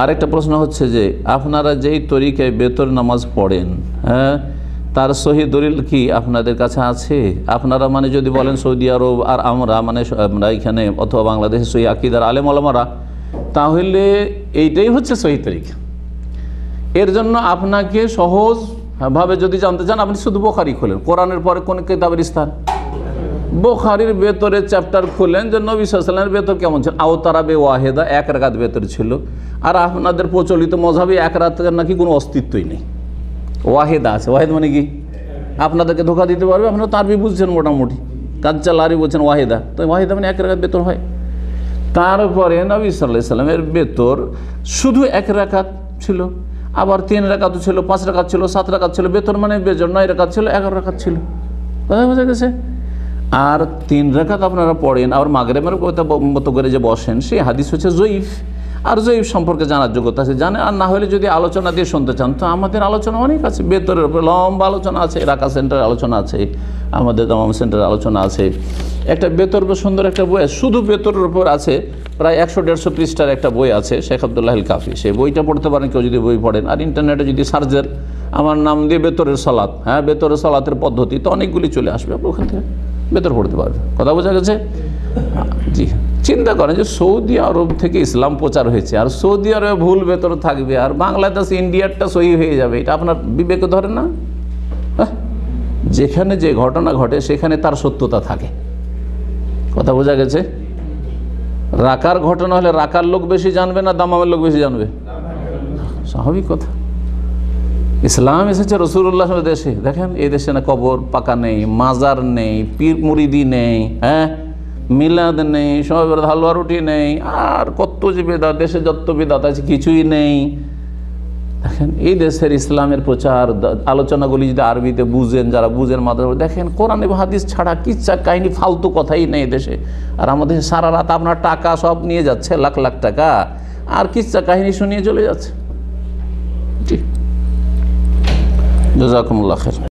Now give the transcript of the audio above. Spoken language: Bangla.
আরেকটা প্রশ্ন হচ্ছে যে, আপনারা যেই তরিকায় বেতর নামাজ পড়েন হ্যাঁ তার সহি দলিল কি আপনাদের কাছে আছে? আপনারা মানে যদি বলেন সৌদি আরব আর আমরা মানে আমরা এখানে অথবা বাংলাদেশে সহি আকিদার আলেম আলমারা তাহলে এইটাই হচ্ছে সহি তরিকা। এর জন্য আপনাকে সহজভাবে যদি জানতে চান, আপনি শুধু বোখারি খোলেন। কোরআনের পরে কোন কিতাবের স্থান? বোখারির ভেতরে চ্যাপ্টার খুলেন যে নবী সাল্লামের ভেতর কেমন ছিল? আওতারাবে ওয়াহেদা, এক রাকাত ভেতর ছিল। আর আপনাদের প্রচলিত মজাবে এক রাতের নাকি কোনো অস্তিত্বই নেই। ওয়াহেদা আছে। ওয়াহেদ মানে কি? আপনাদেরকে ধোকা দিতে পারবে আপনারা তার তারবি বুঝছেন মোটামুটি। আরবি বলছেন ওয়াহেদা। তো ওয়াহেদা মানে এক রাকাত বেতন হয়। তারপরে নবী সাল্লাহ সাল্লামের বেতর শুধু এক রাকাত ছিল। আবার তিন রাকাত ছিল, পাঁচ রাকাত ছিল, সাত রাকাত ছিল। বেতন মানে বেজর নয় রাকাত ছিল, এগারো রাকাত ছিল। কথা বোঝা গেছে? আর তিন রেখাত আপনারা পড়েন, আর মাগরেবের কথা মতো করে যে বসেন, সেই হাদিস হচ্ছে জয়ীফ। আর জয়ীফ সম্পর্কে জানার যোগ্যতা আছে জানে আর না হলে যদি আলোচনা দিয়ে শুনতে চান, তো আমাদের আলোচনা অনেক আছে বেতরের উপরে লম্বা আলোচনা আছে রাকা সেন্টার আলোচনা আছে, আমাদের দামাম সেন্টার আলোচনা আছে। একটা বেতর সুন্দর একটা বই শুধু বেতরের উপর আছে, প্রায় একশো দেড়শো পৃষ্ঠার একটা বই আছে, শেখ আবদুল্লাহ কাফি। সেই বইটা পড়তে পারেন, কেউ যদি বই পড়েন। আর ইন্টারনেটে যদি সার্চের আমার নাম দিয়ে বেতরের সলাৎ হ্যাঁ বেতরের সলাতের পদ্ধতি, তো অনেকগুলি চলে আসবে ওখান থেকে। বেতর পড়তে পারবে। কথা বোঝা গেছে? জি। চিন্তা করেন যে সৌদি আরব থেকে ইসলাম প্রচার হয়েছে, আর সৌদি আরবে ভুল ভেতর থাকবে, আর বাংলাদেশ, ইন্ডিয়ারটা সহি হয়ে যাবে, এটা আপনার বিবেকে ধরে না? হ্যাঁ? যেখানে যে ঘটনা ঘটে, সেখানে তার সত্যতা থাকে। কথা বোঝা গেছে? রাকার ঘটনা হলে রাকার লোক বেশি জানবে না দামামের লোক বেশি জানবে? স্বাভাবিক কথা। ইসলাম এসেছে রসুল্লাহ দেশে। দেখেন, এই দেশে না কবর পাকা নেই, মাজার নেই, পীর মুরিদি নেই হ্যাঁ? মিলাদ নেই, সবাই হালুয়া রুটি নেই, আর কত যে বেদাত দেশে যত বেদাত আছে কিছুই নেই। দেখেন, এই দেশের ইসলামের প্রচার আলোচনাগুলি যদি আরবিতে বুঝেন, যারা বুঝেন মাদ্রাস দেখেন, কোরআন হাদিস ছাড়া কিচ্ছা কাহিনী, ফালতু কথাই নেই দেশে। আর আমাদের সারা রাত আপনার টাকা সব নিয়ে যাচ্ছে, লাখ লাখ টাকা, আর কিচ্ছা কাহিনী শুনিয়ে চলে যাচ্ছে। جزاکم اللہ خیر۔